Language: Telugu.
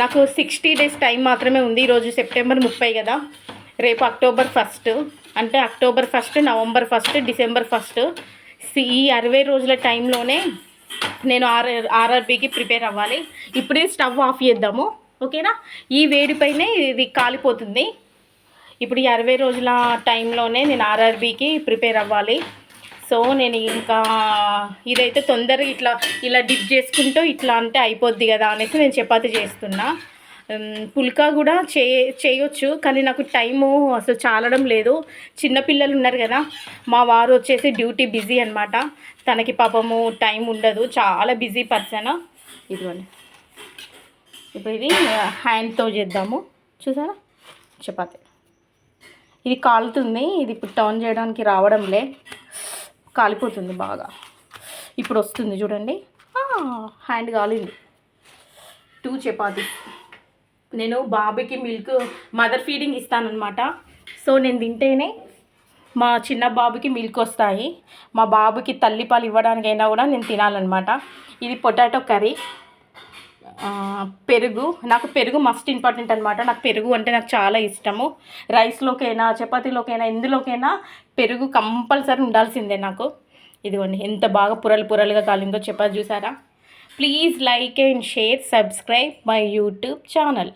నాకు సిక్స్టీ డేస్ టైం మాత్రమే ఉంది. ఈరోజు సెప్టెంబర్ ముప్పై కదా. రేపు అక్టోబర్ ఫస్ట్ అంటే October first November first December first ఈ అరవై రోజుల టైంలోనే నేను ఆర్ ఆర్ఆర్బీకి ప్రిపేర్ అవ్వాలి. ఇప్పుడే స్టవ్ ఆఫ్ చేద్దాము. ఓకేనా? ఈ వేడిపైనే ఇది కాలిపోతుంది. ఇప్పుడు ఈ అరవై రోజుల టైంలోనే నేను ఆర్ఆర్బీకి ప్రిపేర్ అవ్వాలి. సో నేను ఇంకా ఇదైతే తొందరగా ఇట్లా ఇలా డిప్ చేసుకుంటూ ఇట్లా అంటే అయిపోద్ది కదా అనేసి నేను చపాతి చేస్తున్నా. పుల్కా కూడా చే చేయొచ్చు కానీ నాకు టైము అసలు చాలడం లేదు. చిన్నపిల్లలు ఉన్నారు కదా మా వారు వచ్చేసి డ్యూటీ బిజీ అనమాట తనకి పాపము టైం ఉండదు చాలా బిజీ పర్సన్. ఇదిగోండి. ఇప్పుడు ఇది హ్యాండ్తో చేద్దాము. చూసారా? చపాతి. ఇది కాలుతుంది ఇది ఇప్పుడు టర్న్ చేయడానికి రావడంలే. కాలిపోతుంది బాగా. ఇప్పుడు వస్తుంది చూడండి. హ్యాండ్ కాలింది. టూ చపాతీ నేను బాబుకి మిల్క్ మదర్ ఫీడింగ్ ఇస్తానన్నమాట. సో నేను తింటేనే మా చిన్న బాబుకి మిల్క్ వస్తాయి. మా బాబుకి తల్లిపాలు ఇవ్వడానికైనా కూడా నేను తినాలన్నమాట. ఇది పొటాటో కర్రీ. పెరుగు. నాకు పెరుగు మస్ట్ ఇంపార్టెంట్ అనమాట నాకు పెరుగు అంటే నాకు చాలా ఇష్టము. రైస్లోకైనా చపాతీలోకైనా ఎందులోకైనా పెరుగు కంపల్సరీ ఉండాల్సిందే నాకు. ఇదిగోండి ఎంత బాగా పురలు పురలుగా కాలిందో చపాతి చూసారా? Please like and share subscribe my YouTube channel